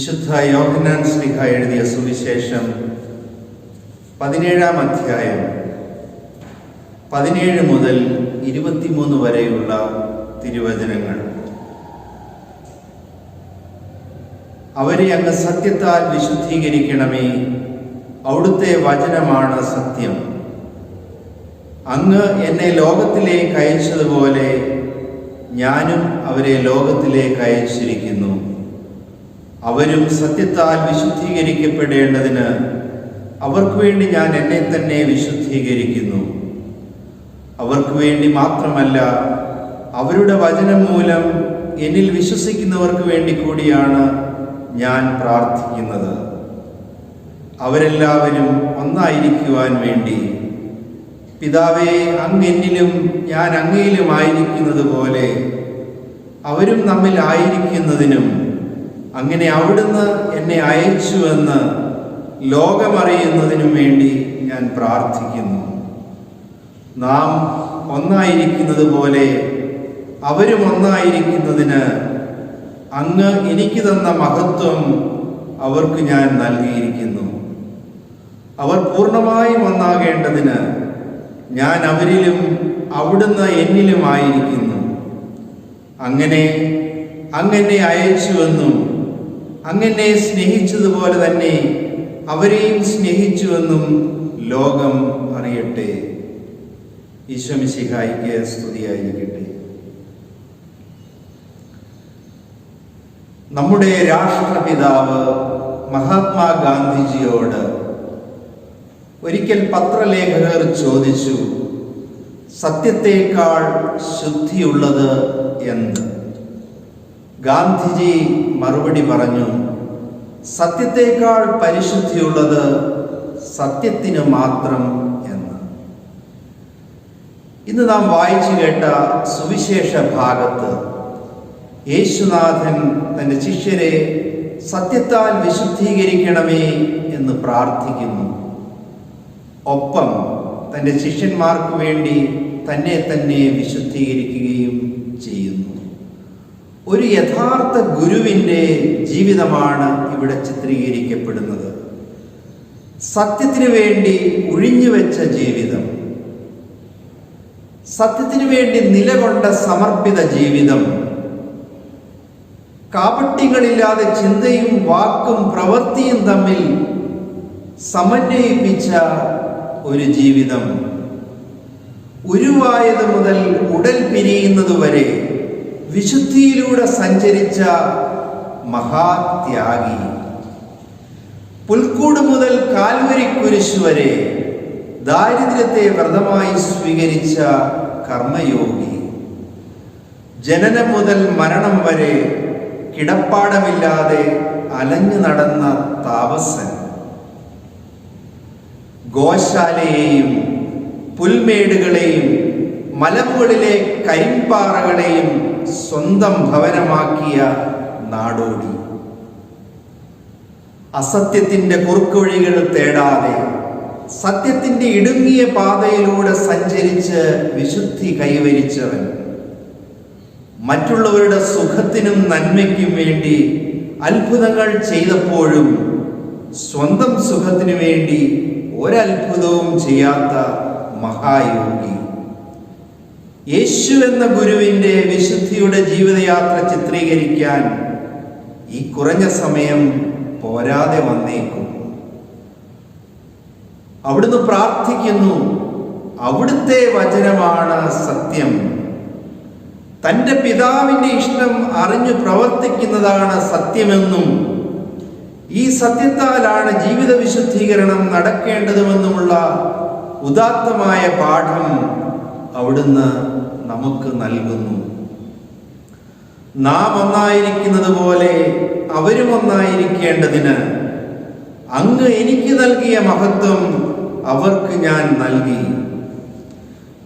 വിശുദ്ധ യോഹനാൻ സ്ലിഹ എഴുതിയ സുവിശേഷം പതിനേഴാം അധ്യായം പതിനേഴ് മുതൽ ഇരുപത്തിമൂന്ന് വരെയുള്ള തിരുവചനങ്ങൾ. അവരെ അങ്ങ് സത്യത്താൽ വിശുദ്ധീകരിക്കണമേ അവിടുത്തെ വചനമാണ് സത്യം. അങ്ങ് എന്നെ ലോകത്തിലേക്ക് അയച്ചതുപോലെ ഞാനും അവരെ ലോകത്തിലേക്ക് അയച്ചിരിക്കുന്നു. അവരും സത്യത്താൽ വിശുദ്ധീകരിക്കപ്പെടേണ്ടതിന് അവർക്ക് വേണ്ടി ഞാൻ എന്നെ തന്നെ വിശുദ്ധീകരിക്കുന്നു. അവർക്ക് വേണ്ടി മാത്രമല്ല അവരുടെ വചനം മൂലം എന്നിൽ വിശ്വസിക്കുന്നവർക്ക് വേണ്ടി കൂടിയാണ് ഞാൻ പ്രാർത്ഥിക്കുന്നത്. അവരെല്ലാവരും ഒന്നായിരിക്കുവാൻ വേണ്ടി. പിതാവെ അങ്ങെന്നിലും ഞാൻ അങ്ങയിലും ആയിരിക്കുന്നത് പോലെ അവരും നമ്മിൽ ആയിരിക്കുന്നതിനും അങ്ങനെ അവിടുന്ന് എന്നെ അയച്ചുവെന്ന് ലോകമറിയുന്നതിനു വേണ്ടി ഞാൻ പ്രാർത്ഥിക്കുന്നു. നാം ഒന്നായിരിക്കുന്നത് പോലെ അവരും ഒന്നായിരിക്കുന്നതിന് അങ്ങ് എനിക്ക് തന്ന മഹത്വം അവർക്ക് ഞാൻ നൽകിയിരിക്കുന്നു. അവർ പൂർണമായും ഒന്നാകേണ്ടതിന് ഞാൻ അവരിലും അവിടുന്ന് എന്നിലുമായിരിക്കുന്നു അങ്ങനെ അങ്ങനെ അയച്ചുവെന്നും അങ്ങനെ സ്നേഹിച്ചതുപോലെ തന്നെ അവരെയും സ്നേഹിച്ചുവെന്നും ലോകം അറിയട്ടെ. ഈശ്വമിശിഹായിക്ക് സ്തുതിയായിരിക്കട്ടെ. നമ്മുടെ രാഷ്ട്രപിതാവ് മഹാത്മാഗാന്ധിജിയോട് ഒരിക്കൽ പത്രലേഖകർ ചോദിച്ചു സത്യത്തേക്കാൾ ശുദ്ധിയുള്ളത് എന്ത്? ഗാന്ധിജി മറുപടി പറഞ്ഞു സത്യത്തേക്കാൾ പരിശുദ്ധിയുള്ളത് സത്യത്തിന് മാത്രം എന്ന്. ഇന്ന് നാം വായിച്ചു കേട്ട സുവിശേഷ ഭാഗത്ത് യേശുനാഥൻ തന്റെ ശിഷ്യരെ സത്യത്താൽ വിശുദ്ധീകരിക്കണമേ എന്ന് പ്രാർത്ഥിക്കുന്നു. ഒപ്പം തന്റെ ശിഷ്യന്മാർക്ക് വേണ്ടി തന്നെ തന്നെ വിശുദ്ധീകരിക്കുകയും ഒരു യഥാർത്ഥ ഗുരുവിന്റെ ജീവിതമാണ് ഇവിടെ ചിത്രീകരിക്കപ്പെടുന്നത്. സത്യത്തിനു വേണ്ടി ഒഴിഞ്ഞുവെച്ച ജീവിതം. സത്യത്തിനു വേണ്ടി നിലകൊണ്ട സമർപ്പിത ജീവിതം. കാപട്യങ്ങളില്ലാതെ ചിന്തയും വാക്കും പ്രവൃത്തിയും തമ്മിൽ സമന്വയിപ്പിച്ച ഒരു ജീവിതം. ഉരുവായത് മുതൽ ഉടൽ പിരിയുന്നതുവരെ വിശുദ്ധിയിലൂടെ സഞ്ചരിച്ച മഹാത്യാഗി. പുൽക്കൂട് മുതൽ കാൽവരി കുരിശ് വരെ ദാരിദ്ര്യത്തെ വ്രതമായി സ്വീകരിച്ച കർമ്മയോഗി. ജനനം മുതൽ മരണം വരെ കിടപ്പാടമില്ലാതെ അലഞ്ഞു നടന്ന താപസൻ. ഗോശാലയെയും പുൽമേടുകളെയും മലമുകളിലെ കരിമ്പാറകളെയും സ്വന്തം ഭവനമാക്കിയ നാടോടി. അസത്യത്തിന്റെ കുറുക്കുവഴികൾ തേടാതെ സത്യത്തിന്റെ ഇടുങ്ങിയ പാതയിലൂടെ സഞ്ചരിച്ച് വിശുദ്ധി കൈവരിച്ചവൻ. മറ്റുള്ളവരുടെ സുഖത്തിനും നന്മയ്ക്കും വേണ്ടി അത്ഭുതങ്ങൾ ചെയ്തപ്പോഴും സ്വന്തം സുഖത്തിനു വേണ്ടി ഒരത്ഭുതവും ചെയ്യാത്ത മഹായോഗി യേശു എന്ന ഗുരുവിന്റെ വിശുദ്ധിയുടെ ജീവിതയാത്ര ചിത്രീകരിക്കാൻ ഈ കുറഞ്ഞ സമയം പോരാതെ വന്നേക്കും. അവിടുന്ന് പ്രാർത്ഥിക്കുന്നു. അവിടുത്തെ വചനമാണ് സത്യം. തന്റെ പിതാവിന്റെ ഇഷ്ടം അറിഞ്ഞു പ്രവർത്തിക്കുന്നതാണ് സത്യമെന്നും ഈ സത്യത്താലാണ് ജീവിത വിശുദ്ധീകരണം നടക്കേണ്ടതുമെന്നുമുള്ള ഉദാത്തമായ പാഠം അവിടുന്ന് നമുക്ക് നൽകുന്നു. നാം ഒന്നായിരിക്കുന്നത് പോലെ അവരും ഒന്നായിരിക്കേണ്ടതിന് അങ്ങ് എനിക്ക് നൽകിയ മഹത്വം അവർക്ക് ഞാൻ നൽകി.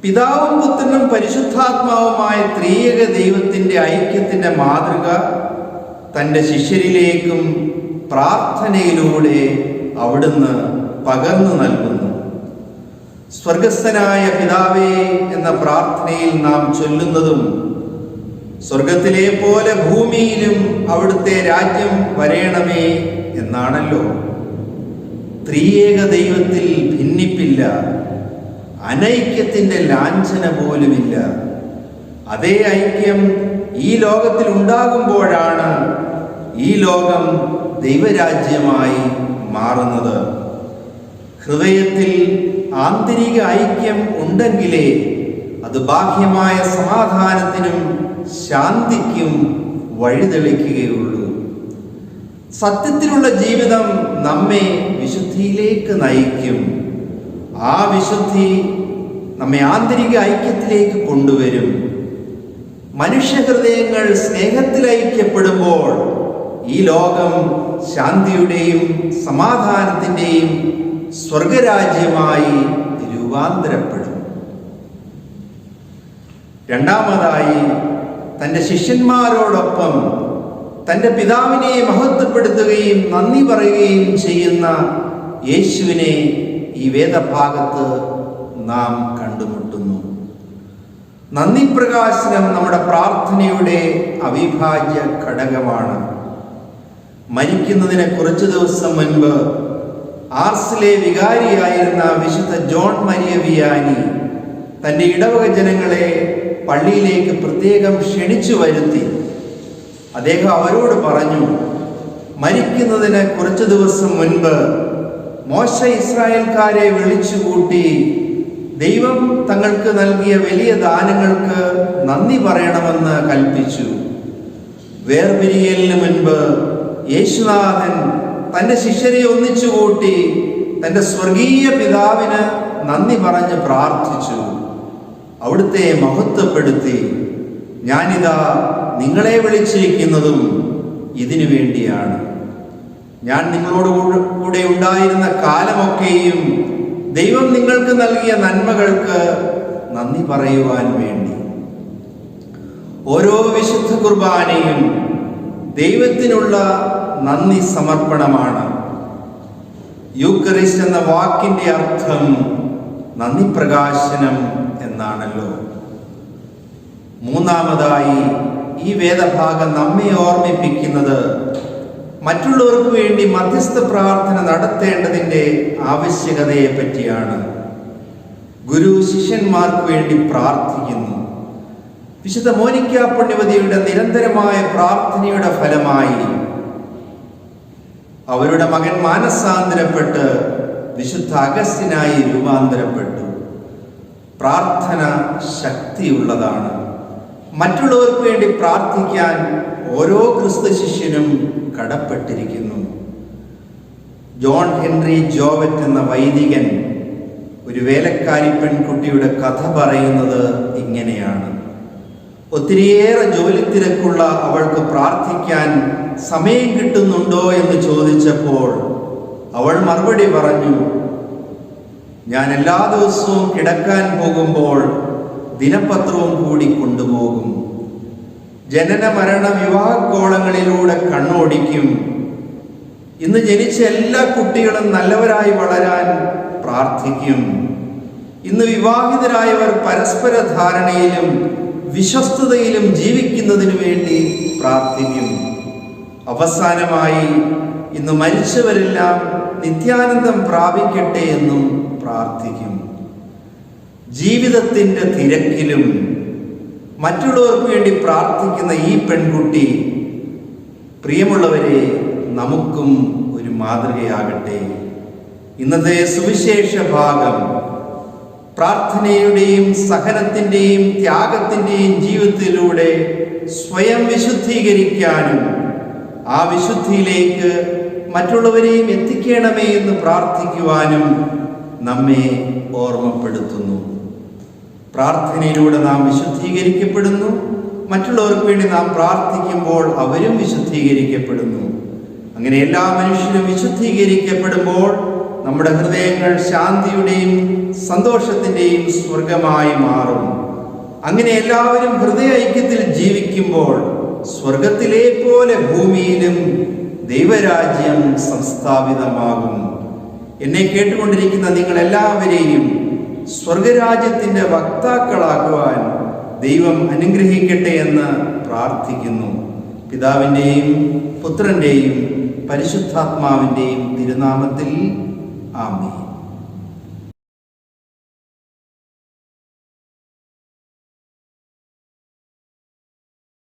പിതാവും പുത്രനും പരിശുദ്ധാത്മാവുമായ ത്രിയേക ദൈവത്തിന്റെ ഐക്യത്തിന്റെ മാതൃക തന്റെ ശിഷ്യരിലേക്കും പ്രാർത്ഥനയിലൂടെ അവിടുന്ന് പകർന്നു നൽകുന്നു. സ്വർഗസ്ഥനായ പിതാവേ എന്ന പ്രാർത്ഥനയിൽ നാം ചൊല്ലുന്നതും സ്വർഗത്തിലെ പോലെ ഭൂമിയിലും അവിടുത്തെ രാജ്യം വരയണമേ എന്നാണല്ലോ. ത്രിയേക ദൈവത്തിൽ ഭിന്നിപ്പില്ല. അനൈക്യത്തിന്റെ ലാഞ്ചന പോലുമില്ല. അതേ ഐക്യം ഈ ലോകത്തിൽ ഉണ്ടാകുമ്പോഴാണ് ഈ ലോകം ദൈവരാജ്യമായി മാറുന്നത്. ഹൃദയത്തിൽ ആന്തരിക ഐക്യം ഉണ്ടെങ്കിലേ അത് ബാഹ്യമായ സമാധാനത്തിനും ശാന്തിക്കും വഴിതെളിക്കുകയുള്ളൂ. സത്യത്തിലുള്ള ജീവിതം നമ്മെ വിശുദ്ധിയിലേക്ക് നയിക്കും. ആ വിശുദ്ധി നമ്മെ ആന്തരിക ഐക്യത്തിലേക്ക് കൊണ്ടുവരും. മനുഷ്യഹൃദയങ്ങൾ സ്നേഹത്തിൽ ഐക്യപ്പെടുമ്പോൾ ഈ ലോകം ശാന്തിയുടെയും സമാധാനത്തിന്റെയും സ്വർഗരാജ്യമായി രൂപാന്തരപ്പെടും. രണ്ടാമതായി തന്റെ ശിഷ്യന്മാരോടൊപ്പം തന്റെ പിതാവിനെ മഹത്വപ്പെടുത്തുകയും നന്ദി പറയുകയും ചെയ്യുന്ന യേശുവിനെ ഈ വേദഭാഗത്ത് നാം കണ്ടുമുട്ടുന്നു. നന്ദി പ്രകാശനം നമ്മുടെ പ്രാർത്ഥനയുടെ അവിഭാജ്യ ഘടകമാണ്. മരിക്കുന്നതിന് കുറച്ച് ദിവസം മുൻപ് ആർസിലെ വികാരിയായിരുന്ന വിശുദ്ധ ജോൺ മരിയ വിയാനി തന്റെ ഇടവക ജനങ്ങളെ പള്ളിയിലേക്ക് പ്രത്യേകം ക്ഷണിച്ചു വരുത്തി. അദ്ദേഹം അവരോട് പറഞ്ഞു മരിക്കുന്നതിന് കുറച്ചു ദിവസം മുൻപ് മോശ ഇസ്രായേൽക്കാരെ വിളിച്ചുകൂട്ടി ദൈവം തങ്ങൾക്ക് നൽകിയ വലിയ ദാനങ്ങൾക്ക് നന്ദി പറയണമെന്ന് കൽപ്പിച്ചു. വേർപിരിയലിന് മുൻപ് യേശുനാഥൻ തന്റെ ശിഷ്യരെ ഒന്നിച്ചു കൂട്ടി തന്റെ സ്വർഗീയ പിതാവിന് നന്ദി പറഞ്ഞ് പ്രാർത്ഥിച്ചു. അവിടുത്തെ മഹത്വപ്പെടുത്തി ഞാനിതാ നിങ്ങളെ വിളിച്ചിരിക്കുന്നതും ഇതിനു വേണ്ടിയാണ്. ഞാൻ നിങ്ങളോട് കൂടെ- ഉണ്ടായിരുന്ന കാലമൊക്കെയും ദൈവം നിങ്ങൾക്ക് നൽകിയ നന്മകൾക്ക് നന്ദി പറയുവാൻ വേണ്ടി. ഓരോ വിശുദ്ധ കുർബാനയും ദൈവത്തിനുള്ള നന്ദി സമർപ്പണമാണ്. യൂക്കറിസ്റ്റ് എന്ന വാക്കിന്റെ അർത്ഥം നന്ദി പ്രകാശനം എന്നാണല്ലോ. മൂന്നാമതായി ഈ വേദഭാഗം നമ്മെ ഓർമ്മിപ്പിക്കുന്നത് മറ്റുള്ളവർക്ക് വേണ്ടി മധ്യസ്ഥ പ്രാർത്ഥന നടത്തേണ്ടതിന്റെ ആവശ്യകതയെ പറ്റിയാണ്. ഗുരു ശിഷ്യന്മാർക്ക് വേണ്ടി പ്രാർത്ഥിക്കുന്നു. വിശുദ്ധ മോനിക്ക പുണ്യവതിയുടെ നിരന്തരമായ പ്രാർത്ഥനയുടെ ഫലമായി അവരുടെ മകൻ മാനസാന്തരപ്പെട്ട് വിശുദ്ധ അഗസ്റ്റിനായി രൂപാന്തരപ്പെട്ടു. പ്രാർത്ഥന ശക്തിയുള്ളതാണ്. മറ്റുള്ളവർക്ക് വേണ്ടി പ്രാർത്ഥിക്കാൻ ഓരോ ക്രിസ്തു ശിഷ്യനും കടപ്പെട്ടിരിക്കുന്നു. ജോൺ ഹെൻറി ജോവറ്റ് എന്ന വൈദികൻ ഒരു വേലക്കാരി പെൺകുട്ടിയുടെ കഥ പറയുന്നത് ഇങ്ങനെയാണ്. ഒത്തിരിയേറെ ജോലി തിരക്കുള്ള അവൾക്ക് പ്രാർത്ഥിക്കാൻ സമയം കിട്ടുന്നുണ്ടോ എന്ന് ചോദിച്ചപ്പോൾ അവൾ മറുപടി പറഞ്ഞു ഞാൻ എല്ലാ ദിവസവും കിടക്കാൻ പോകുമ്പോൾ ദിനപത്രവും കൂടി കൊണ്ടുപോകും. ജനന മരണ വിവാഹക്കോളങ്ങളിലൂടെ കണ്ണോടിക്കും. ഇന്ന് ജനിച്ച എല്ലാ കുട്ടികളും നല്ലവരായി വളരാൻ പ്രാർത്ഥിക്കും. ഇന്ന് വിവാഹിതരായവർ പരസ്പര ധാരണയിലും വിശ്വസ്തതയിലും ജീവിക്കുന്നതിനു വേണ്ടി പ്രാർത്ഥിക്കും. അവസാനമായി ഇന്ന് മരിച്ചവരെല്ലാം നിത്യാനന്ദം പ്രാപിക്കട്ടെ എന്നും പ്രാർത്ഥിക്കും. ജീവിതത്തിന്റെ തിരക്കിലും മറ്റുള്ളവർക്ക് വേണ്ടി പ്രാർത്ഥിക്കുന്ന ഈ പെൺകുട്ടി പ്രിയമുള്ളവരെ നമുക്കും ഒരു മാതൃകയാകട്ടെ. ഇന്നത്തെ സുവിശേഷ ഭാഗം പ്രാർത്ഥനയുടെയും സഹനത്തിന്റെയും ത്യാഗത്തിന്റെയും ജീവിതത്തിലൂടെ സ്വയം വിശുദ്ധീകരിക്കാനും ആ വിശുദ്ധിയിലേക്ക് മറ്റുള്ളവരെയും എത്തിക്കണമേ എന്ന് പ്രാർത്ഥിക്കുവാനും നമ്മെ ഓർമ്മപ്പെടുത്തുന്നു. പ്രാർത്ഥനയിലൂടെ നാം വിശുദ്ധീകരിക്കപ്പെടുന്നു. മറ്റുള്ളവർക്ക് വേണ്ടി നാം പ്രാർത്ഥിക്കുമ്പോൾ അവരും വിശുദ്ധീകരിക്കപ്പെടുന്നു. അങ്ങനെ എല്ലാ മനുഷ്യരും വിശുദ്ധീകരിക്കപ്പെടുമ്പോൾ നമ്മുടെ ഹൃദയങ്ങൾ ശാന്തിയുടെയും സന്തോഷത്തിന്റെയും സ്വർഗമായി മാറും. അങ്ങനെ എല്ലാവരും ഹൃദയ ഐക്യത്തിൽ ജീവിക്കുമ്പോൾ സ്വർഗത്തിലെ പോലെ ഭൂമിയിലും ദൈവരാജ്യം സംസ്ഥാപിതമാകും. എന്നെ കേട്ടുകൊണ്ടിരിക്കുന്ന നിങ്ങൾ എല്ലാവരെയും സ്വർഗരാജ്യത്തിന്റെ വക്താക്കളാക്കുവാൻ ദൈവം അനുഗ്രഹിക്കട്ടെ എന്ന് പ്രാർത്ഥിക്കുന്നു. പിതാവിന്റെയും പുത്രന്റെയും പരിശുദ്ധാത്മാവിന്റെയും തിരുനാമത്തിൽ ആമേ